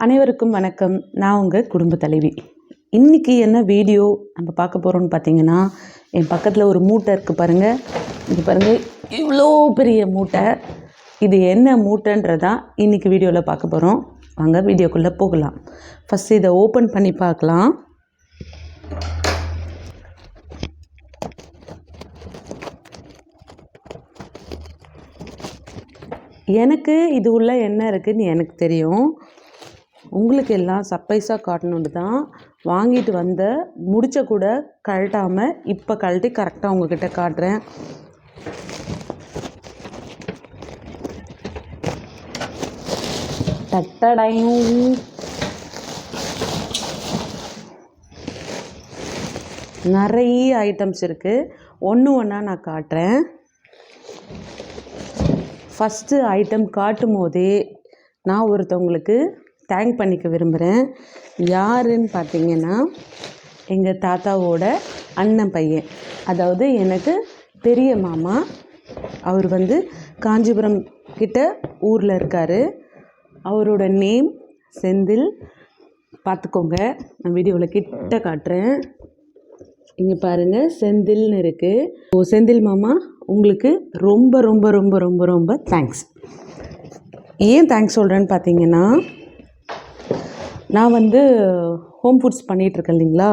அனைவருக்கும் வணக்கம். நான் உங்கள் குடும்ப தலைவி. இன்றைக்கி என்ன வீடியோ நம்ம பார்க்க போகிறோம்னு பார்த்தீங்கன்னா என் பக்கத்தில் ஒரு மூட்டை இருக்குது பாருங்கள் இது பாருங்கள் இவ்வளோ பெரிய மூட்டை. இது என்ன மூட்டைன்றதான் இன்றைக்கி வீடியோவில் பார்க்க போகிறோம் வாங்க வீடியோக்குள்ளே போகலாம். ஃபஸ்ட்டு இதை ஓப்பன் பண்ணி பார்க்கலாம். எனக்கு இது உள்ள என்ன இருக்குதுன்னு எனக்கு தெரியும். உங்களுக்கு எல்லாம் சர்ப்ரைஸாக காட்டணுன்னு தான் வாங்கிட்டு வந்த முடிச்ச கூட கழட்டாமல் இப்போ கழட்டி கரெக்டாக உங்ககிட்ட காட்டுறேன். தட்டடையும் நிறைய ஐட்டம்ஸ் இருக்குது ஒன்று ஒன்றா நான் காட்டுறேன். ஃபஸ்ட்டு ஐட்டம் காட்டும் போதே நான் ஒருத்தவங்களுக்கு தேங்க் பண்ணிக்க விரும்புகிறேன் யாருன்னு பார்த்தீங்கன்னா எங்கள் தாத்தாவோட அண்ணன் பையன். அதாவது எனக்கு பெரிய மாமா அவர் வந்து காஞ்சிபுரம் கிட்ட ஊரில் இருக்கார். அவரோட நேம் செந்தில். பார்த்துக்கோங்க நான் வீடியோவில் கிட்ட காட்டுறேன். இங்கே பாருங்கள் செந்தில்னு இருக்குது ஓ செந்தில் மாமா உங்களுக்கு ரொம்ப ரொம்ப ரொம்ப ரொம்ப ரொம்ப தேங்க்ஸ் ஏன் தேங்க்ஸ் சொல்கிறேன்னு பார்த்தீங்கன்னா நான் வந்து ஹோம் ஃபுட்ஸ் பண்ணிகிட்ருக்கேன் இல்லைங்களா?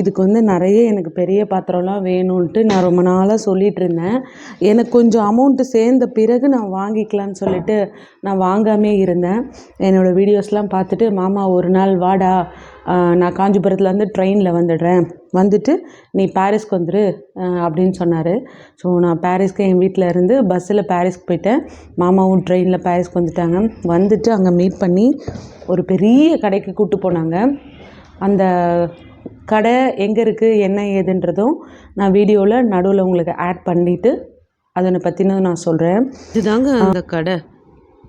இதுக்கு வந்து நிறைய எனக்கு பெரிய பாத்திரம்லாம் வேணும்ன்ட்டு நான் ரொம்ப நாளாக சொல்லிகிட்டு இருந்தேன் எனக்கு கொஞ்சம் அமௌண்ட்டு சேர்ந்த பிறகு நான் வாங்கிக்கலான்னு சொல்லிட்டு நான் வாங்காமே இருந்தேன். என்னோடய வீடியோஸ்லாம் பார்த்துட்டு மாமா ஒரு நாள் வாடா. நான் காஞ்சிபுரத்துலேருந்து ட்ரெயினில் வந்துடுறேன். வந்துட்டு நீ பாரிஸ்க்கு வந்துடு அப்படின்னு சொன்னார். ஸோ நான் பாரிஸ்க்கு என் வீட்டில் இருந்து பஸ்ஸில் பாரிஸ்க்கு போயிட்டேன். மாமாவும் ட்ரெயினில் பாரிஸ்க்கு வந்துட்டாங்க. வந்துட்டு அங்கே மீட் பண்ணி ஒரு பெரிய கடைக்கு கூப்பிட்டு போனாங்க. அந்த கடை எங்கே இருக்குது என்ன ஏதுன்றதும் நான் வீடியோவில் நடுவில் உங்களுக்கு ஆட் பண்ணிவிட்டு அதனை பற்றினது நான் சொல்கிறேன் இதுதாங்க அந்த கடை.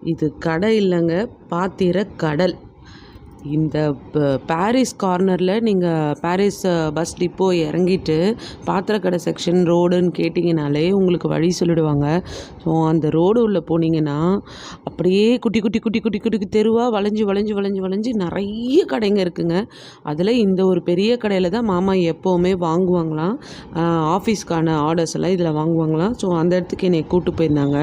இது கடை இல்லைங்க பாத்திர கடல். இந்த பாரிஸ் கார்னரில் நீங்கள் பாரிஸ் பஸ் டிப்போ இறங்கிட்டு பாத்திரக்கடை செக்ஷன் ரோடுன்னு கேட்டிங்கனாலே உங்களுக்கு வழி சொல்லிடுவாங்க. ஸோ அந்த ரோடு உள்ளே போனீங்கன்னா அப்படியே குட்டி குட்டி குட்டி குட்டி குட்டி தெருவாக வளைஞ்சு வளைஞ்சு வளைஞ்சு வளைஞ்சு நிறைய கடைங்க இருக்குங்க. அதில் இந்த ஒரு பெரிய கடையில் தான் மாமா எப்போவுமே வாங்குவாங்களாம். ஆஃபீஸ்க்கான ஆர்டர்ஸ் எல்லாம் இதில் வாங்குவாங்களாம். ஸோ அந்த இடத்துக்கு என்னை கூப்பிட்டு போயிருந்தாங்க.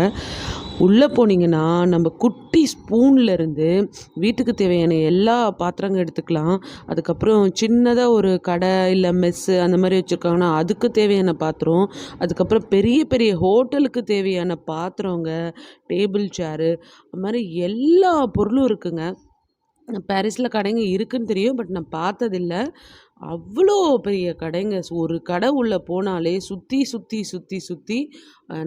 உள்ளே போனீங்கன்னா நம்ம குட்டி ஸ்பூன்லேருந்து வீட்டுக்கு தேவையான எல்லா பாத்திரங்கள் எடுத்துக்கலாம். அதுக்கப்புறம் சின்னதாக ஒரு கடை இல்லை மெஸ்ஸு அந்த மாதிரி வச்சுருக்காங்கன்னா அதுக்கு தேவையான பாத்திரம். அதுக்கப்புறம் பெரிய பெரிய ஹோட்டலுக்கு தேவையான பாத்திரங்க டேபிள் சேரு அது மாதிரி எல்லா பொருளும் இருக்குங்க. பாரிஸில் கடைங்க இருக்குதுன்னு தெரியும் பட் நான் பார்த்ததில்ல. அவ்வளோ பெரிய கடைங்க. ஒரு கடை உள்ளே போனாலே சுற்றி சுற்றி சுற்றி சுற்றி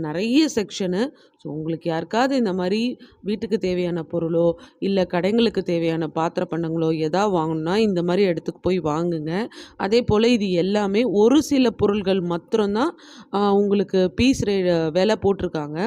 நிறைய செக்ஷனு. ஸோ உங்களுக்கு யாருக்காவது இந்த மாதிரி வீட்டுக்கு தேவையான பொருளோ இல்லை கடைங்களுக்கு தேவையான பாத்திர பண்டங்களோ எதா வாங்கணும்னா இந்த மாதிரி இடத்துக்கு போய் வாங்குங்க. அதே போல் இது எல்லாமே ஒரு சில பொருள்கள் மாத்திரம்தான் உங்களுக்கு பீஸ் ரே விலை போட்டிருக்காங்க.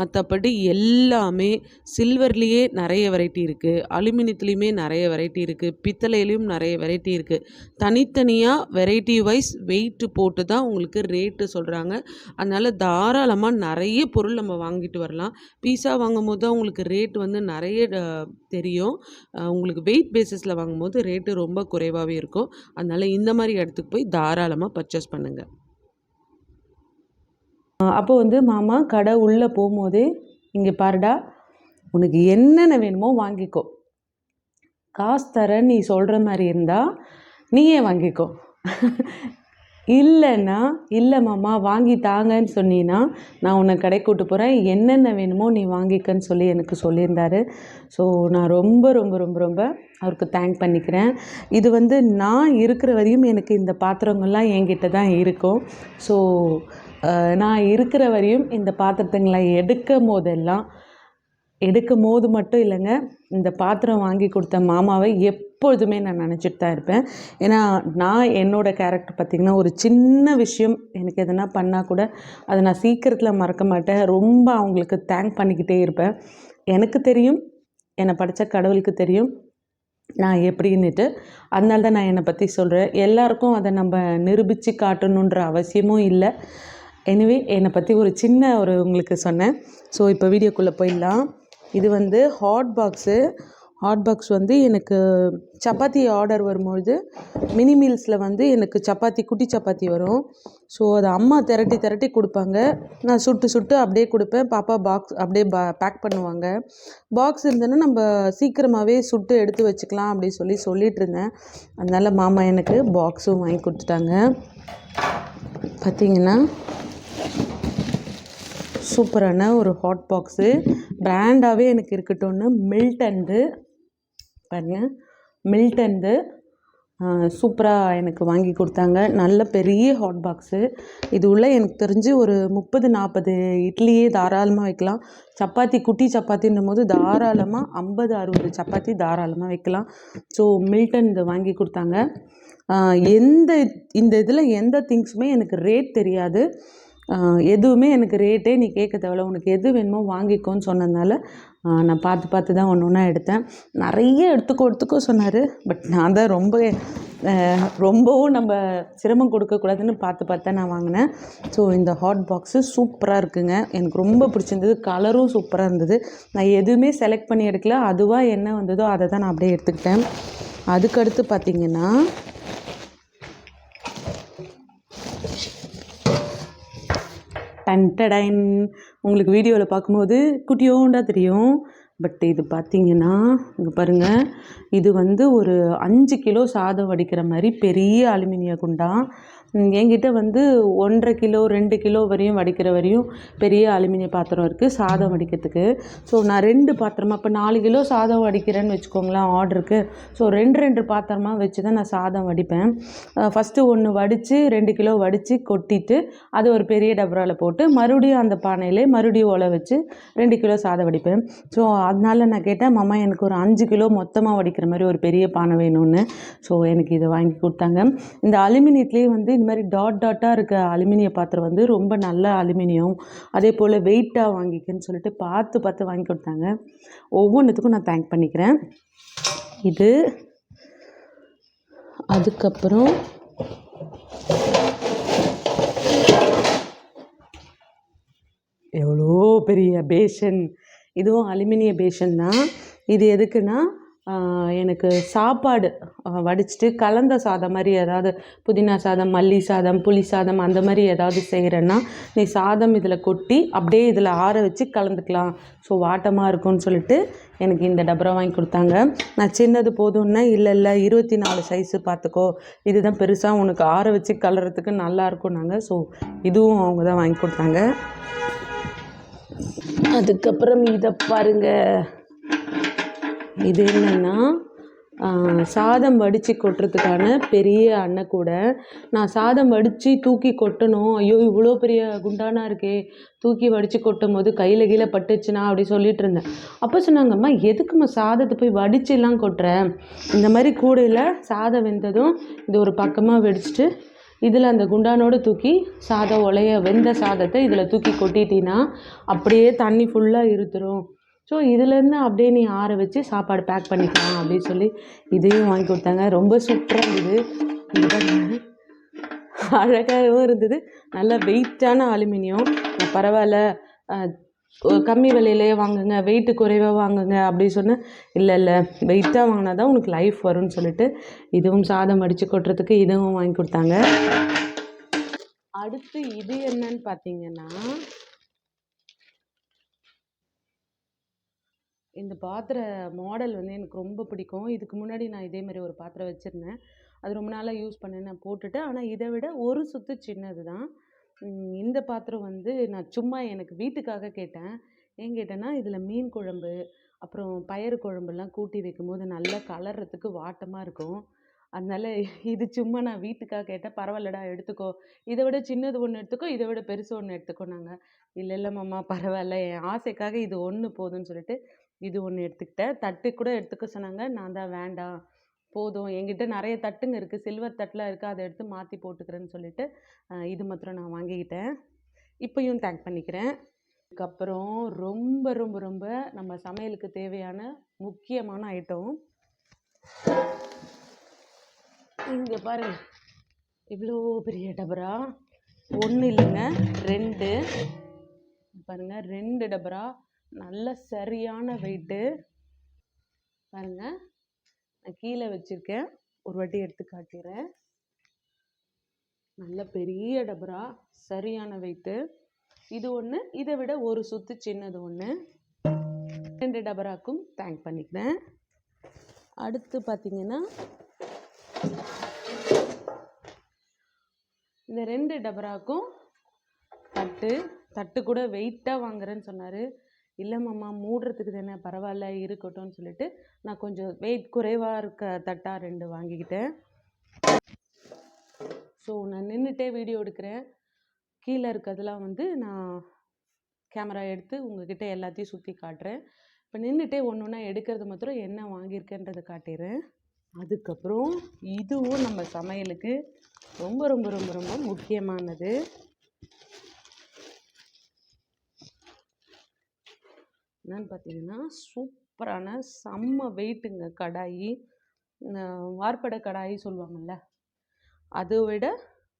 மற்றபடி எல்லாமே சில்வர்லேயே நிறைய வெரைட்டி இருக்குது அலுமினியத்துலேயுமே நிறைய வெரைட்டி இருக்குது பித்தளையிலையும் நிறைய வெரைட்டி இருக்குது தனி தனித்தனியாக வெரைட்டி வைஸ் வெயிட்டு போட்டு தான் உங்களுக்கு ரேட்டு சொல்கிறாங்க அதனால் தாராளமாக நிறைய பொருள் நம்ம வாங்கிட்டு வரலாம். பீஸா வாங்கும்போது தான் உங்களுக்கு ரேட் வந்து நிறைய தெரியும். உங்களுக்கு வெயிட் பேசிஸில் வாங்கும்போது ரேட்டு ரொம்ப குறைவாகவே இருக்கும். அதனால் இந்த மாதிரி இடத்துக்கு போய் தாராளமாக பர்ச்சேஸ் பண்ணுங்கள் அப்போ வந்து மாமா கடை உள்ளே போகும்போதே இங்கே பாருடா உனக்கு என்னென்ன வேணுமோ வாங்கிக்கோ. காசு தரேன் நீ சொல்கிற மாதிரி இருந்தால் நீயே வாங்கிக்கோ. இல்லைன்னா இல்லை மாமா வாங்கி தாங்கன்னு சொன்னீன்னா நான் உன்னை கடை கூட்டு போகிறேன் என்னென்ன வேணுமோ நீ வாங்கிக்கன்னு சொல்லி எனக்கு சொல்லியிருந்தாரு. ஸோ நான் ரொம்ப ரொம்ப ரொம்ப ரொம்ப அவருக்கு தேங்க் பண்ணிக்கிறேன். இது வந்து நான் இருக்கிற வரையும் எனக்கு இந்த பாத்திரங்கள்லாம் என்கிட்ட தான் இருக்கும். ஸோ நான் இருக்கிற வரையும் இந்த பாத்திரத்துங்களை எடுக்கும் போதெல்லாம் எடுக்கும் போது மட்டும் இல்லைங்க இந்த பாத்திரம் வாங்கி கொடுத்த மாமாவை எப்பொழுதுமே நான் நினச்சிட்டு தான் இருப்பேன். ஏன்னா நான் என்னோடய கேரக்டர் பார்த்திங்கன்னா ஒரு சின்ன விஷயம் எனக்கு எதனா பண்ணால் கூட அதை நான் சீக்கிரத்தில் மறக்க மாட்டேன். ரொம்ப அவங்களுக்கு தேங்க் பண்ணிக்கிட்டே இருப்பேன். எனக்கு தெரியும் என்னை படித்த கடவுளுக்கு தெரியும் நான் எப்படின்னுட்டு. அதனால தான் நான் என்னை பற்றி சொல்கிறேன் எல்லாருக்கும் அதை நம்ம நிரூபித்து காட்டணுன்ற அவசியமும் இல்லை. எனிவே என்னை பற்றி ஒரு சின்ன ஒரு உங்களுக்கு சொன்னேன். ஸோ இப்போ வீடியோக்குள்ளே போயிடலாம். இது வந்து ஹாட் பாக்ஸு ஹாட் பாக்ஸ் வந்து எனக்கு சப்பாத்தி ஆர்டர் வரும்பொழுது மினி மீல்ஸில் வந்து எனக்கு சப்பாத்தி குட்டி சப்பாத்தி வரும். ஸோ அதை அம்மா திரட்டி திரட்டி கொடுப்பாங்க. நான் சுட்டு சுட்டு அப்படியே கொடுப்பேன். பாப்பா பாக்ஸ் அப்படியே பா பேக் பண்ணுவாங்க. பாக்ஸ் இருந்ததுன்னா நம்ம சீக்கிரமாகவே சுட்டு எடுத்து வச்சுக்கலாம் அப்படி சொல்லி சொல்லிட்டு இருந்தேன். அதனால் மாமா எனக்கு பாக்ஸும் வாங்கி கொடுத்துட்டாங்க. பார்த்தீங்கன்னா சூப்பரான ஒரு ஹாட் பாக்ஸு பிராண்டாகவே எனக்கு இருக்கட்டும்னு மில்டன்து பாருங்க. மில்டன்து சூப்பராக எனக்கு வாங்கி கொடுத்தாங்க. நல்ல பெரிய ஹாட் பாக்ஸு இது உள்ள எனக்கு தெரிஞ்சு ஒரு முப்பது நாற்பது இட்லியே தாராளமாக வைக்கலாம். சப்பாத்தி குட்டி சப்பாத்தின்னும் போது தாராளமாக ஐம்பது அறுபது சப்பாத்தி தாராளமாக வைக்கலாம். ஸோ மில்டன் இதை வாங்கி கொடுத்தாங்க. எந்த இந்த இதில் எந்த திங்ஸுமே எனக்கு ரேட் தெரியாது. எதுவுமே எனக்கு ரேட்டே நீ கேட்க தேவையில்ல. உனக்கு எது வேணுமோ வாங்கிக்கோன்னு சொன்னதுனால நான் பார்த்து பார்த்து தான் ஒன்று ஒன்றா எடுத்தேன். நிறைய எடுத்துக்கோ எடுத்துக்கோ சொன்னார். பட் நான் தான் ரொம்ப ரொம்பவும் நம்ம சிரமம் கொடுக்கக்கூடாதுன்னு பார்த்து பார்த்து தான் நான் வாங்கினேன். ஸோ இந்த ஹாட் பாக்ஸு சூப்பராக இருக்குங்க. எனக்கு ரொம்ப பிடிச்சிருந்தது. கலரும் சூப்பராக இருந்தது. நான் எதுவுமே செலக்ட் பண்ணி எடுக்கல. அதுவாக என்ன வந்ததோ அதை தான் நான் அப்படியே எடுத்துக்கிட்டேன். அதுக்கடுத்து பார்த்திங்கன்னா டன்டடைன் உங்களுக்கு வீடியோவில் பார்க்கும்போது குட்டியோண்டா தெரியும். பட் இது பார்த்தீங்கன்னா இங்கே பாருங்கள் இது வந்து ஒரு அஞ்சு கிலோ சாதம் வடிக்கிற மாதிரி பெரிய அலுமினிய குண்டான் என்கிட்ட வந்து ஒன்றரை கிலோ ரெண்டு கிலோ வரையும் வடிக்கிற வரையும் பெரிய அலுமினிய பாத்திரம் இருக்குது சாதம் வடிக்கிறதுக்கு. ஸோ நான் ரெண்டு பாத்திரமா இப்போ நாலு கிலோ சாதம் வடிக்கிறேன்னு வச்சுக்கோங்களேன் ஆர்டருக்கு. ஸோ ரெண்டு ரெண்டு பாத்திரமாக வச்சு தான் நான் சாதம் வடிப்பேன். ஃபஸ்ட்டு ஒன்று வடித்து ரெண்டு கிலோ வடித்து கொட்டிட்டு அது ஒரு பெரிய டபராவில் போட்டு மறுபடியும் அந்த பானையிலே மறுபடியும் ஒலை வச்சு ரெண்டு கிலோ சாதம் வடிப்பேன். ஸோ அதனால நான் கேட்டேன் மாமா எனக்கு ஒரு அஞ்சு கிலோ மொத்தமாக வடிக்கிற மாதிரி ஒரு பெரிய பானை வேணும்னு. ஸோ எனக்கு இதை வாங்கி கொடுத்தாங்க. இந்த அலுமினியத்துலேயே வந்து இந்த மாதிரி டாட் டாட்டாக இருக்க அலுமினிய பாத்திரம் வந்து ரொம்ப நல்ல அலுமினியம். அதே போல் வெயிட்டாக வாங்கிக்கன்னு சொல்லிட்டு பார்த்து பார்த்து வாங்கி கொடுத்தாங்க. ஒவ்வொன்றுத்துக்கும் நான் தேங்க் பண்ணிக்கிறேன். இது அதுக்கப்புறம் எவ்வளோ பெரிய பேஷன் இதுவும் அலுமினிய பேஷன் தான். இது எதுக்குன்னா எனக்கு சாப்பாடு வடிச்சிட்டு கலந்த சாதம் மாதிரி ஏதாவது புதினா சாதம் மல்லி சாதம் புளி சாதம் அந்த மாதிரி ஏதாவது செய்கிறேன்னா நீ சாதம் இதில் கொட்டி அப்படியே இதில் ஆற வச்சு கலந்துக்கலாம். ஸோ வாட்டமாக இருக்கும்னு சொல்லிட்டு எனக்கு இந்த டபரா வாங்கி கொடுத்தாங்க. நான் சின்னது போதும்னா இல்லை இல்லை இருபத்தி நாலு சைஸு பார்த்துக்கோ இதுதான் பெருசாக உனக்கு ஆற வச்சு கலறதுக்கு நல்லா இருக்கும்னாங்க. ஸோ இதுவும் அவங்க தான் வாங்கி கொடுத்தாங்க. அதுக்கப்புறம் இதை பாருங்கள் இது என்னன்னா சாதம் வடித்து கொட்டுறதுக்கான பெரிய அண்ணன் கூட. நான் சாதம் வடித்து தூக்கி கொட்டணும். ஐயோ இவ்வளோ பெரிய குண்டானா இருக்கே. தூக்கி வடித்து கொட்டும் போது கையில் கீழே பட்டுச்சுனா அப்படி சொல்லிட்டு இருந்தேன். அப்போ சொன்னாங்கம்மா எதுக்கும்மா சாதத்தை போய் வடிச்செல்லாம் கொட்டுற? இந்த மாதிரி கூடையில் சாதம் வெந்ததும் இது ஒரு பக்கமாக வெடிச்சிட்டு இதில் அந்த குண்டானோடு தூக்கி சாதம் உலைய வெந்த சாதத்தை இதில் தூக்கி கொட்டிட்டின்னா அப்படியே தண்ணி ஃபுல்லாக இருத்துரும். ஸோ இதுலேருந்து அப்படியே நீ ஆற வச்சு சாப்பாடு பேக் பண்ணிக்கலாம் அப்படின்னு சொல்லி இதையும் வாங்கி கொடுத்தாங்க. ரொம்ப சூப்பராக இருந்தது. அழகாகவும் இருந்தது. நல்ல வெயிட்டான அலுமினியம். பரவாயில்ல. கம்மி விலையிலேயே வாங்குங்க. வெயிட்டு குறைவாக வாங்குங்க அப்படி சொன்னேன் இல்லை இல்லை. வெயிட்டாக வாங்கினா தான் உனக்கு லைஃப் வரும்னு சொல்லிட்டு இதுவும் சாதம் அடித்து கொட்டுறதுக்கு இதுவும் வாங்கி கொடுத்தாங்க. அடுத்து இது என்னன்னு பார்த்தீங்கன்னா இந்த பாத்திர மாடல் வந்து எனக்கு ரொம்ப பிடிக்கும். இதுக்கு முன்னாடி நான் இதே மாதிரி ஒரு பாத்திரம் வச்சுருந்தேன். அது ரொம்ப நாளாக யூஸ் பண்ணேன்னு நான் போட்டுட்டேன் ஆனால் இதை விட ஒரு சுத்து சின்னது தான். இந்த பாத்திரம் வந்து நான் சும்மா எனக்கு வீட்டுக்காக கேட்டேன். ஏன் கேட்டேன்னா இதில் மீன் குழம்பு அப்புறம் பயறு குழம்புலாம் கூட்டி வைக்கும்போது நல்லா கலர்றதுக்கு வாட்டமாக இருக்கும். அதனால் இது சும்மா நான் வீட்டுக்காக கேட்டேன். பரவாயில்லடா எடுத்துக்கோ. இதை விட சின்னது ஒன்று எடுத்துக்கோ இதை விட பெருசு ஒன்று எடுத்துக்கோ நாங்கள் இல்லை இல்லை மாமா பரவாயில்ல. என் ஆசைக்காக இது ஒன்று போதும்னு சொல்லிட்டு இது ஒன்று எடுத்துக்கிட்டேன். தட்டு கூட எடுத்துக்க சொன்னாங்க. நான் தான் வேண்டாம் போதும். என்கிட்ட நிறைய தட்டுங்க இருக்குது சில்வர் தட்டில் இருக்குது அதை எடுத்து மாற்றி போட்டுக்கிறேன்னு சொல்லிட்டு இது மாத்திரம் நான் வாங்கிக்கிட்டேன். இப்போயும் தேங்க் பண்ணிக்கிறேன். அதுக்கப்புறம் ரொம்ப ரொம்ப ரொம்ப நம்ம சமையலுக்கு தேவையான முக்கியமான ஐட்டம் இங்கே பாருங்க. இவ்வளோ பெரிய டபரா ஒன்று இல்லைங்க. ரெண்டு. பாருங்க. ரெண்டு டபரா நல்ல சரியான வெயிட்டு பாருங்க. நான் கீழே வச்சுருக்கேன். ஒரு வாட்டி எடுத்து காட்டிடுறேன் நல்ல பெரிய டபரா சரியான வெயிட்டு இது ஒன்று இதை விட ஒரு சுத்து சின்னது ஒன்று ரெண்டு டபராக்கும் தேங்க் பண்ணிக்கிறேன். அடுத்து பார்த்தீங்கன்னா இந்த ரெண்டு டபராக்கும் தட்டு தட்டு கூட வெயிட்டாக வாங்குறேன்னு சொன்னார். இல்லை மாமா மூடுறதுக்கு தானே பரவாயில்ல இருக்கட்டும்னு சொல்லிட்டு நான் கொஞ்சம் வெயிட் குறைவாக இருக்க தட்டாக ரெண்டு வாங்கிக்கிட்டேன். ஸோ நான் நின்றுட்டே வீடியோ எடுக்கிறேன். கீழே இருக்கிறதெல்லாம் வந்து நான் கேமரா எடுத்து உங்ககிட்ட எல்லாத்தையும் சுற்றி காட்டுறேன். இப்போ நின்றுட்டே ஒன்று ஒன்றா எடுக்கிறது மாத்திரம் என்ன வாங்கியிருக்கேன்றதை காட்டிடுறேன் அதுக்கப்புறம் இதுவும் நம்ம சமையலுக்கு ரொம்ப ரொம்ப ரொம்ப ரொம்ப முக்கியமானது. என்னன்னு பார்த்தீங்கன்னா சூப்பரான செம்ம வெயிட்டுங்க. கடாயி வார்ப்படை கடாயி சொல்லுவாங்கள்ல அதை விட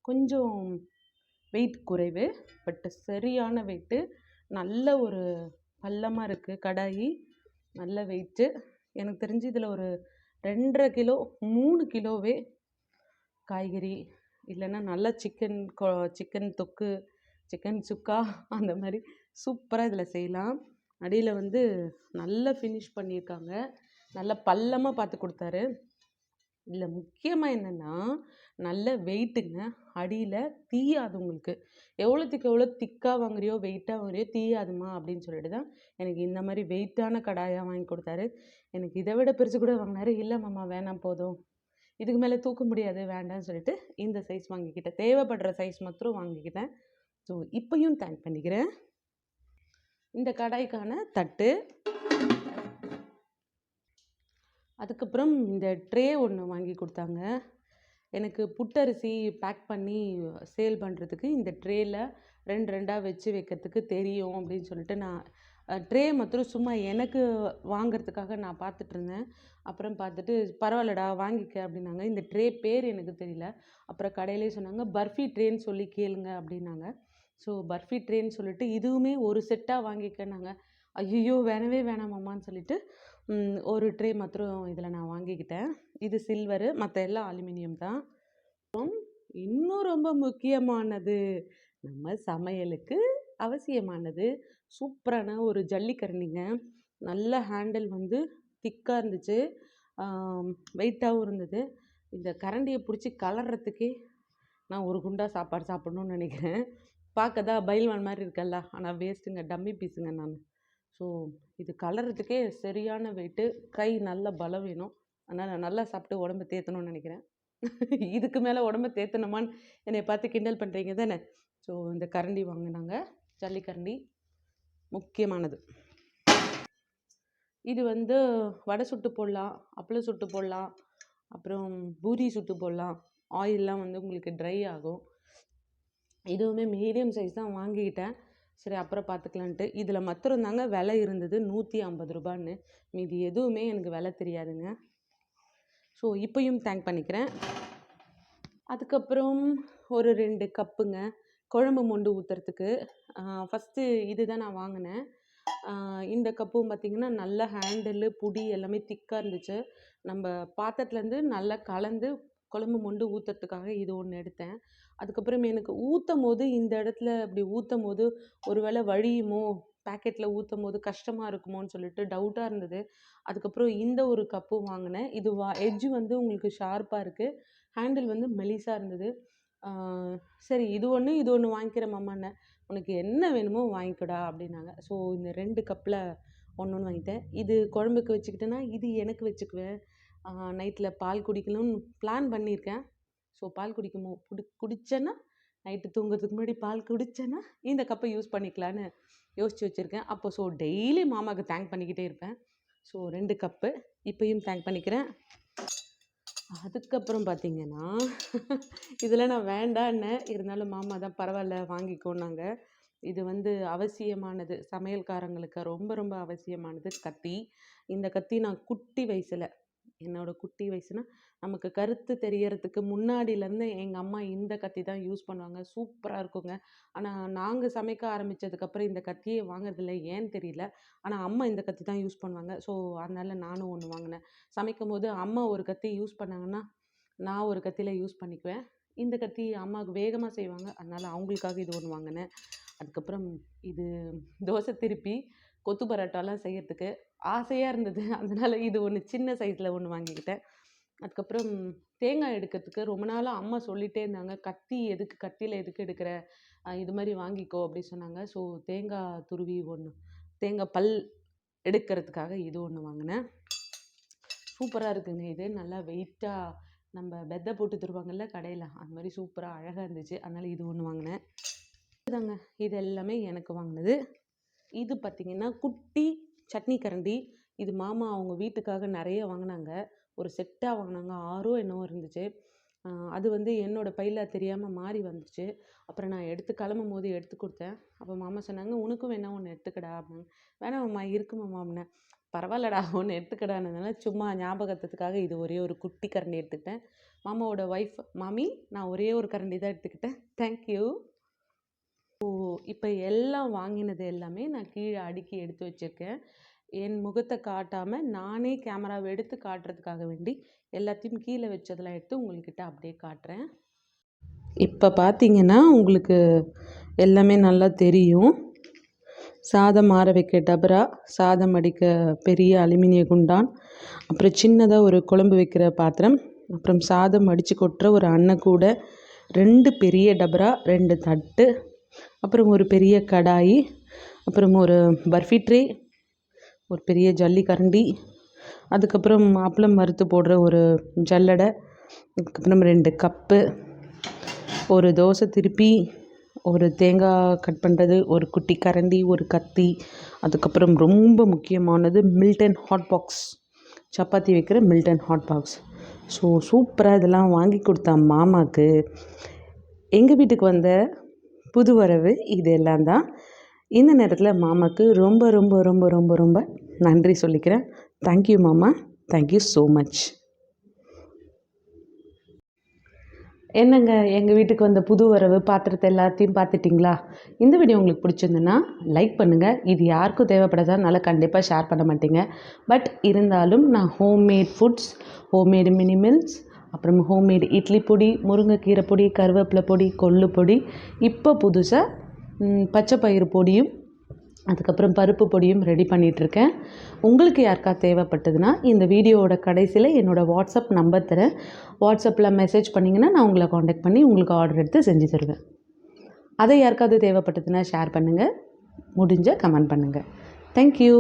கொஞ்சம் வெயிட் குறைவு பட் சரியான வெயிட்டு நல்ல ஒரு பள்ளமாக இருக்குது கடாயி நல்ல வெயிட்டு. எனக்கு தெரிஞ்சு இதில் ஒரு ரெண்டரை கிலோ மூணு கிலோவே காய்கறி இல்லைன்னா நல்ல சிக்கன் கொ சிக்கன் தொக்கு சிக்கன் சுக்கா அந்த மாதிரி சூப்பராக இதில் செய்யலாம். அடியில் வந்து நல்லா ஃபினிஷ் பண்ணியிருக்காங்க. நல்ல பள்ளமாக பார்த்து கொடுத்தாரு. இதில் முக்கியமாக என்னென்னா நல்ல வெயிட்டுங்க அடியில் தீயாது உங்களுக்கு. எவ்வளோத்துக்கு எவ்வளோ திக்காக வாங்குறியோ வெயிட்டாக வாங்குறியோ தீயாதுமா அப்படின்னு சொல்லிட்டு தான் எனக்கு இந்த மாதிரி வெயிட்டான கடாயாக வாங்கி கொடுத்தாரு. எனக்கு இதை விட பெருசு கூட வாங்கினாரு. இல்லை மாமா வேணாம் போதும். இதுக்கு மேலே தூக்க முடியாது வேண்டாம்னு சொல்லிட்டு இந்த சைஸ் வாங்கிக்கிட்டேன். தேவைப்படுற சைஸ் மாத்திரம் வாங்கிக்கிட்டேன். ஸோ இப்பயும் தேங்க் பண்ணிக்கிறேன். இந்த கடாய்க்கான தட்டு. அதுக்கப்புறம் இந்த ட்ரே ஒன்று வாங்கி கொடுத்தாங்க. எனக்கு புட்டரிசி பேக் பண்ணி சேல் பண்ணுறதுக்கு இந்த ட்ரேயில் ரெண்டு ரெண்டாக வச்சு வைக்கிறதுக்கு தெரியும் அப்படின்னு சொல்லிட்டு நான் ட்ரே மாத்திரம் சும்மா எனக்கு வாங்கிறதுக்காக நான் பார்த்துட்டு இருந்தேன். அப்புறம் பார்த்துட்டு பரவாயில்லடா வாங்கிக்க அப்படின்னாங்க. இந்த ட்ரே பேர் எனக்கு தெரியல. அப்புறம் கடையிலே சொன்னாங்க பர்ஃபி ட்ரேன்னு சொல்லி கேளுங்க அப்படின்னாங்க. ஸோ பர்ஃபி ட்ரேன்னு சொல்லிட்டு இதுவுமே ஒரு செட்டாக வாங்கிக்கனாங்க. ஐயோ வேணவே வேணாமாம்மான்னு சொல்லிட்டு ஒரு ட்ரே மாத்திரம் இதில் நான் வாங்கிக்கிட்டேன். இது சில்வரு மற்ற எல்லாம் அலுமினியம் தான். இன்னும் ரொம்ப முக்கியமானது நம்ம சமையலுக்கு அவசியமானது. சூப்பரான ஒரு ஜல்லிக்கரண்டிங்க. நல்ல ஹேண்டில் வந்து திக்காக இருந்துச்சு. வெயிட்டாகவும் இருந்தது. இந்த கரண்டியை பிடிச்சி கலர்றதுக்கே நான் ஒரு குண்டா சாப்பாடு சாப்பிட்ணுன்னு நினைக்கிறேன். பார்க்க தான் பைல்வான் மாதிரி இருக்கல்ல? ஆனால் வேஸ்ட்டுங்க டம்மி பீஸுங்க நான். ஸோ இது கலர்றதுக்கே சரியான வெயிட்டு கை நல்ல பலம் வேணும். அதனால் நான் நல்லா சாப்பிட்டு உடம்பு தேத்தணும்னு நினைக்கிறேன். இதுக்கு மேலே உடம்பு தேற்றணுமான்னு என்னை பார்த்து கிண்டல் பண்ணுறீங்க தானே? ஸோ இந்த கரண்டி வாங்கினாங்க. ஜல்லிக்கரண்டி முக்கியமானது. இது வந்து வடை சுட்டு போடலாம் அப்பளம் சுட்டு போடலாம் அப்புறம் பூரி சுட்டு போடலாம். ஆயிலெலாம் வந்து உங்களுக்கு ட்ரை ஆகும். இதுவுமே மீடியம் சைஸ் தான் வாங்கிக்கிட்டேன். சரி அப்புறம் பார்த்துக்கலான்ட்டு. இதில் மாத்திரம் தாங்க விலை இருந்தது நூற்றி ஐம்பது ரூபான்னு. மீதி எதுவுமே எனக்கு விலை தெரியாதுங்க. ஸோ இப்போயும் தேங்க் பண்ணிக்கிறேன். அதுக்கப்புறம் ஒரு ரெண்டு கப்புங்க. குழம்பு மொண்டு ஊற்றுறதுக்கு ஃபஸ்ட்டு இது தான் நான் வாங்கினேன். இந்த கப்பும் பார்த்திங்கன்னா நல்ல ஹேண்டிலு புடி எல்லாமே திக்காக இருந்துச்சு. நம்ம பாத்திரத்துலேருந்து நல்லா கலந்து குழம்பு மொண்டு ஊற்றுறதுக்காக இது ஒன்று எடுத்தேன். அதுக்கப்புறம் எனக்கு ஊற்றும் போது இந்த இடத்துல அப்படி ஊற்றும் போது ஒரு வேளை வழியுமோ பேக்கெட்டில் ஊற்றும் போது கஷ்டமாக இருக்குமோன்னு சொல்லிட்டு டவுட்டாக இருந்தது. அதுக்கப்புறம் இந்த ஒரு கப்பு வாங்கினேன். இது வா எஜ்ஜு வந்து உங்களுக்கு ஷார்ப்பாக இருக்குது ஹேண்டில் வந்து மெலிசாக இருந்தது. சரி இது ஒன்று இது ஒன்று வாங்கிக்கிறேன் மாமான்னேன் உனக்கு என்ன வேணுமோ வாங்கிக்கடா அப்படின்னாங்க. ஸோ இந்த ரெண்டு கப்பில் ஒன்று ஒன்று வாங்கிட்டேன். இது குழம்புக்கு வச்சுக்கிட்டேன்னா இது எனக்கு வச்சுக்குவேன். நைட்டில் பால் குடிக்கணும்னு பிளான் பண்ணியிருக்கேன். ஸோ பால் குடிக்கும்? குடி குடித்தேன்னா நைட்டு தூங்குறதுக்கு முன்னாடி பால் குடித்தேன்னா இந்த கப்பை யூஸ் பண்ணிக்கலான்னு யோசித்து வச்சுருக்கேன். அப்போ ஸோ டெய்லி மாமாவுக்கு தேங்க் பண்ணிக்கிட்டே இருப்பேன். ஸோ ரெண்டு கப்பு இப்பயும் தேங்க் பண்ணிக்கிறேன். அதுக்கப்புறம் பார்த்தீங்கன்னா இதில் நான் வேண்டான்னேன் இருந்தாலும் மாமா தான் பரவாயில்ல வாங்கிக்கோன்னாங்க. இது வந்து அவசியமானது. சமையல்காரங்களுக்கு ரொம்ப ரொம்ப அவசியமானது. கத்தி. இந்த கத்தி நான் குட்டி வயசில் என்னோடய குட்டி வயசுனா நமக்கு கருத்து தெரியறதுக்கு முன்னாடிலேருந்து எங்கள் அம்மா இந்த கத்தி தான் யூஸ் பண்ணுவாங்க. சூப்பராக இருக்குங்க. ஆனால் நாங்கள் சமைக்க ஆரம்பித்ததுக்கப்புறம் இந்த கத்தியே வாங்குறதில்ல. ஏன்னு தெரியல. ஆனால் அம்மா இந்த கத்தி தான் யூஸ் பண்ணுவாங்க. ஸோ அதனால் நானும் ஒன்று வாங்கினேன். சமைக்கும் போது அம்மா ஒரு கத்தி யூஸ் பண்ணாங்கன்னா நான் ஒரு கத்தியில் யூஸ் பண்ணிக்குவேன். இந்த கத்தி அம்மாவுக்கு வேகமாக செய்வாங்க. அதனால் அவங்களுக்காக இது ஒன்று வாங்கினேன். அதுக்கப்புறம் இது தோசை திருப்பி கொத்து பரோட்டாலாம் செய்கிறதுக்கு ஆசையாக இருந்தது. அதனால் இது ஒன்று சின்ன சைஸில் ஒன்று வாங்கிக்கிட்டேன். அதுக்கப்புறம் தேங்காய் எடுக்கிறதுக்கு ரொம்ப நாளாக அம்மா சொல்லிகிட்டே இருந்தாங்க கத்தி எதுக்கு கத்தியில் எதுக்கு எடுக்கிற? இது மாதிரி வாங்கிக்கோ அப்படி சொன்னாங்க. ஸோ தேங்காய் துருவி ஒன்று தேங்காய் பல் எடுக்கிறதுக்காக இது ஒன்று வாங்கினேன். சூப்பராக இருக்குங்க இது. நல்லா வெயிட்டாக நம்ம பெத்தை போட்டு தருவாங்கல்ல கடையில் அந்த மாதிரி சூப்பராக அழகாக இருந்துச்சு. அதனால் இது ஒன்று வாங்கினேன். இதுதாங்க. இது எல்லாமே எனக்கு வாங்கினது. இது பார்த்திங்கன்னா குட்டி சட்னி கரண்டி. இது மாமா அவங்க வீட்டுக்காக நிறைய வாங்கினாங்க. ஒரு செட்டாக வாங்கினாங்க. ஆறோ என்னவோ இருந்துச்சு. அது வந்து என்னோட பையில் தெரியாமல் மாறி வந்துச்சு. அப்புறம் நான் எடுத்து கிளம்பும் போது எடுத்து கொடுத்தேன். அப்போ மாமா சொன்னாங்க உனக்கும் வேணா ஒன்று எடுத்துக்கடா அப்படின்னு. வேணாம் மாமா இருக்கு மாமா அப்படின்னேன் பரவாயில்லடா ஒன்று எடுத்துக்கடானதுனால சும்மா ஞாபகத்துக்காக இது ஒரே ஒரு குட்டி கரண்டி எடுத்துக்கிட்டேன். மாமாவோட ஒய்ஃப் மாமி நான் ஒரே ஒரு கரண்டி தான் எடுத்துக்கிட்டேன். தேங்க்யூ ஓ இப்போ எல்லாம் வாங்கினது எல்லாமே நான் கீழே அடுக்கி எடுத்து வச்சுருக்கேன். என் முகத்தை காட்டாமல் நானே கேமராவை எடுத்து காட்டுறதுக்காக வேண்டி எல்லாத்தையும் கீழே வச்சதெல்லாம் எடுத்து உங்கள்கிட்ட அப்படியே காட்டுறேன். இப்போ பார்த்தீங்கன்னா உங்களுக்கு எல்லாமே நல்லா தெரியும். சாதம் ஆற வைக்க டபரா சாதம் அடிக்க பெரிய அலுமினிய குண்டான் அப்புறம் சின்னதாக ஒரு குழம்பு வைக்கிற பாத்திரம் அப்புறம் சாதம் அடித்து கொட்டுற ஒரு அன்னக்கூடை ரெண்டு பெரிய டபரா ரெண்டு தட்டு அப்புறம் ஒரு பெரிய கடாய் அப்புறம் ஒரு பர்ஃபி ட்ரே ஒரு பெரிய ஜல்லி கரண்டி அதுக்கப்புறம் அப்பளம் வறுத்து போடுற ஒரு ஜல்லடை அதுக்கப்புறம் ரெண்டு கப்பு ஒரு தோசை திருப்பி ஒரு தேங்காய் கட் பண்ணுறது ஒரு குட்டி கரண்டி ஒரு கத்தி அதுக்கப்புறம் ரொம்ப முக்கியமானது மில்டன் ஹாட் பாக்ஸ் சப்பாத்தி வைக்கிற மில்டன் ஹாட் பாக்ஸ் ஸோ சூப்பராக இதெல்லாம் வாங்கி கொடுத்தா மாமாவுக்கு எங்கள் வீட்டுக்கு வந்த புது வரவு இது தான் இந்த நேரத்தில் மாமாவுக்கு ரொம்ப ரொம்ப ரொம்ப ரொம்ப ரொம்ப நன்றி சொல்லிக்கிறேன். தேங்க்யூ மாமா. தேங்க்யூ ஸோ மச் என்னங்க எங்கள் வீட்டுக்கு வந்த புது வரவு பாத்திரத்தை எல்லாத்தையும் பார்த்துட்டிங்களா? இந்த வீடியோ உங்களுக்கு பிடிச்சிருந்துன்னா லைக் பண்ணுங்கள் இது யாருக்கும் தேவைப்படாதனால கண்டிப்பாக ஷேர் பண்ண மாட்டீங்க. பட் இருந்தாலும் நான் ஹோம்மேட் ஃபுட்ஸ் ஹோம்மேடு மினிமில்ஸ் அப்புறம் ஹோம்மேடு இட்லி பொடி முருங்கைக்கீரை பொடி கருவேப்பிலை பொடி கொள்ளு பொடி இப்போ புதுசாக பச்சை பயிறு பொடியும் அதுக்கப்புறம் பருப்பு பொடியும் ரெடி பண்ணிகிட்ருக்கேன் உங்களுக்கு யாருக்கா தேவைப்பட்டதுன்னா இந்த வீடியோவோட கடைசியில் என்னோடய வாட்ஸ்அப் நம்பர் தரேன். வாட்ஸ்அப்பில் மெசேஜ் பண்ணிங்கன்னா நான் உங்களை காண்டாக்ட் பண்ணி உங்களுக்கு ஆர்டர் எடுத்து செஞ்சு தருவேன். அதை யாருக்காவது தேவைப்பட்டதுன்னா ஷேர் பண்ணுங்கள் முடிஞ்ச கமெண்ட் பண்ணுங்கள் தேங்க்யூ